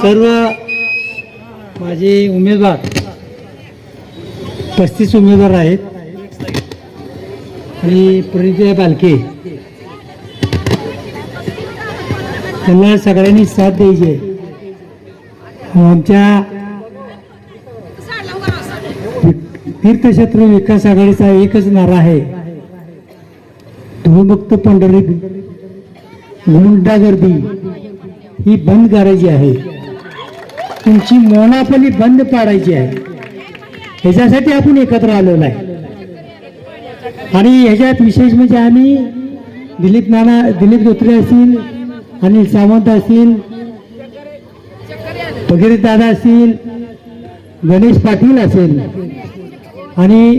सर्व माझे उमेदवार पस्तीस उमेदवार आहेत. आणि प्रणिती बालके त्यांना सगळ्यांनी साथ द्यायची आहे. आमच्या तीर्थक्षेत्र विकास आघाडीचा एकच नारा आहे. धुळमुक्त पंढरी गुंडागर्दी ही बंद करायची आहे. तुमची मोनापली बंद पाडायची आहे. ह्याच्यासाठी आपण एकत्र आलेलो आहे. आणि ह्याच्यात विशेष म्हणजे आम्ही दिलीप नाना दिलीप धोत्रे असतील अनिल सावंत असतील वगैरे दादा असतील गणेश पाटील असेल आणि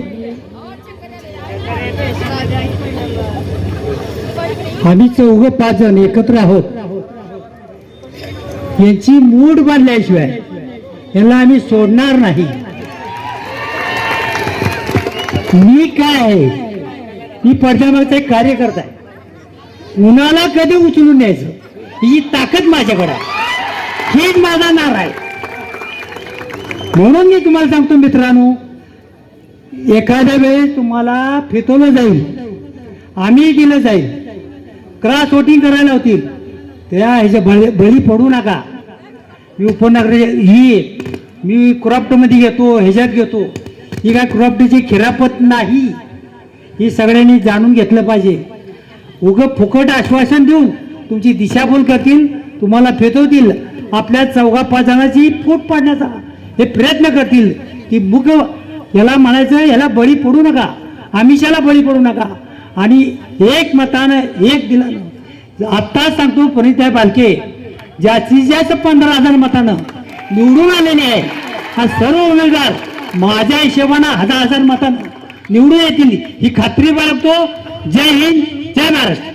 आम्ही चौघ पाच जण एकत्र आहोत. यांची मूड बांधल्याशिवाय यांना आम्ही सोडणार नाही. मी काय आहे? मी पडद्यामागचा एक कार्यकर्ता आहे. उन्हाला कधी उचलून न्यायचं? ही ताकद माझ्याकडे आहे. हेच माझा नार आहे. म्हणून मी तुम्हाला सांगतो मित्रांनो एखाद्या वेळेस तुम्हाला फितवलं जाईल. आम्ही दिलं जाईल. क्रॉस वोटिंग करायला होतील. त्या ह्याच्या बळी बळी पडू नका. मी उपनगरी ही मी क्रॉप्टमध्ये घेतो ह्याच्यात घेतो. ही काय क्रॉप्टची खिरापत नाही. ही सगळ्यांनी जाणून घेतलं पाहिजे. उगं फुकट आश्वासन देऊन तुमची दिशाभूल करतील तुम्हाला फेतवतील. आपल्या चौघा पाच जणांची फूट पाडण्याचा हे प्रयत्न करतील. की मुग याला म्हणायचं याला बळी पडू नका. आमिषाला बळी पडू नका. आणि एक मतानं एक दिलानं आत्ताच सांगतो पुनिताई बालके जास्तीत जास्त पंधरा हजार मतानं निवडून आलेले आहे हा सर्व उमेदवार माझ्या हिशोबानं हजार हजार मतानं निवडून येतील. ही खात्री बाळगतो. जय हिंद जय महाराष्ट्र.